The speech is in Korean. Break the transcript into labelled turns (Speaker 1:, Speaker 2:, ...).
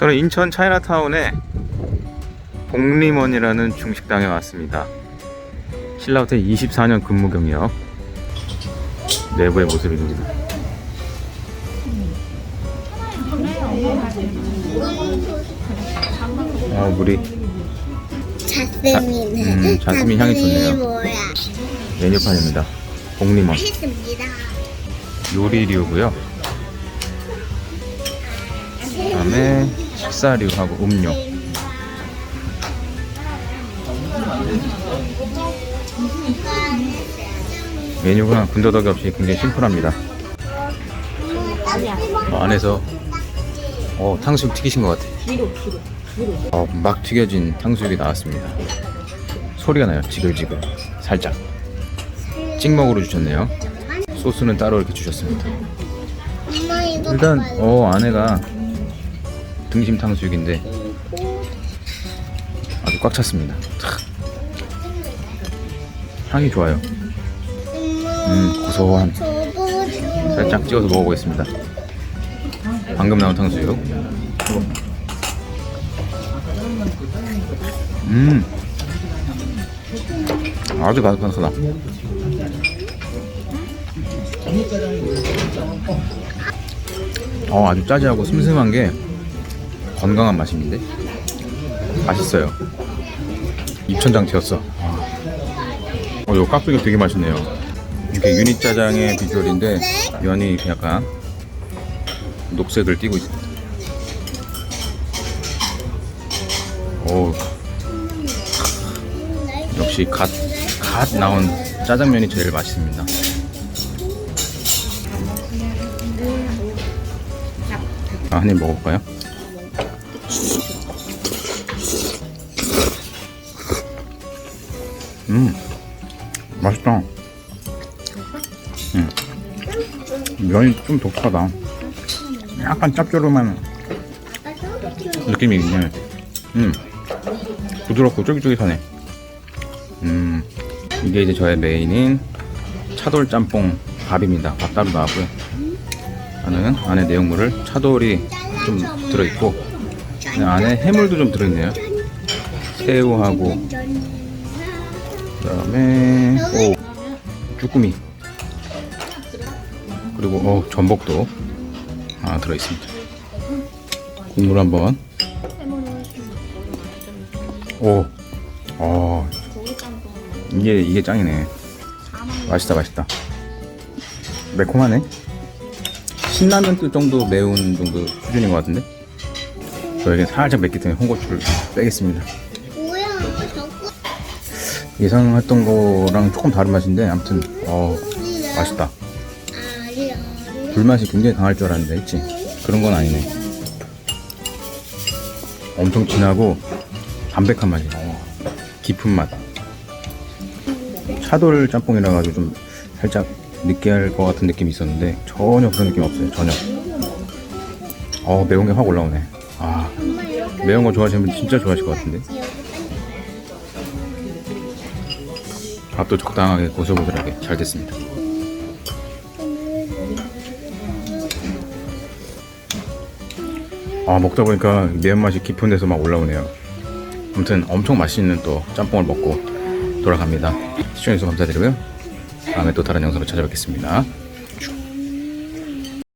Speaker 1: 저는 인천 차이나타운에 복림원이라는 중식당에 왔습니다. 신라호텔 24년 근무 경력. 내부의 모습입니다. 어, 물이
Speaker 2: 자스민은
Speaker 1: 음, 자스민 향이 좋네요.
Speaker 2: 뭐야?
Speaker 1: 메뉴판입니다. 복림원.
Speaker 2: 했습니다.
Speaker 1: 요리류고요. 그다음에 식사류하고 음료. 메뉴가 군더더기 없이 굉장히 심플합니다. 어, 안에서 어, 탕수육 튀기신 것 같아요. 어, 막 튀겨진 탕수육이 나왔습니다. 소리가 나요. 지글지글. 살짝. 찍먹으로 주셨네요. 소스는 따로 이렇게 주셨습니다. 일단. 어 안에가 등심 탕수육인데 아주 꽉 찼습니다. 탁. 향이 좋아요. 음 고소한 살짝 찍어서 먹어보겠습니다. 방금 나온 탕수육. 음 아주 바삭바삭하다. 어 아주 짜지하고 슴슴한 게 건강한 맛인데 맛있어요. 입천장 튀었어. 어 이거 깍두기가 되게 맛있네요. 이게 유니 짜장의 비주얼인데 면이 약간 녹색을 띠고 있습니다. 오 역시 갓, 갓 나온 짜장면이 제일 맛있습니다. 아, 한 입 먹어볼까요? 음, 맛있다. 음, 면이 좀 독특하다. 약간 짭조름한 느낌이 있네. 음, 부드럽고 쫄깃쫄깃하네. 음, 이게 이제 저의 메인인 차돌 짬뽕 밥입니다. 밥 따로 나왔고요. 저는 안에 내용물을 차돌이 좀 들어있고 그 안에 해물도 좀 들어있네요. 새우하고 그다음에 오 쭈꾸미 그리고 어 전복도 아 들어있습니다. 국물 한번 오, 어, 이게 이게 짱이네. 맛있다, 맛있다. 매콤하네. 신라면 뜰 정도 매운 정도 수준인 것 같은데. 저에게 살짝 맵기 때문에 홍고추를 빼겠습니다. 예상했던 거랑 조금 다른 맛인데, 아무튼 어 맛있다. 불맛이 굉장히 강할 줄 알았는데, 있지? 그런 건 아니네. 엄청 진하고 담백한 맛이야. 어, 깊은 맛. 차돌 짬뽕이라 가지고 좀 살짝 느끼할 것 같은 느낌이 있었는데 전혀 그런 느낌 없어요. 전혀. 어 매운 게 확 올라오네. 아 매운 거 좋아하시는 분 진짜 좋아하실 것 같은데. 밥도 적당하게 고소고소하게 잘 됐습니다. 아 먹다 보니까 매운맛이 깊은 데서 막 올라오네요 아무튼 엄청 맛있는 또 짬뽕을 먹고 돌아갑니다 시청해주셔서 감사드리고요 다음에 또 다른 영상으로 찾아뵙겠습니다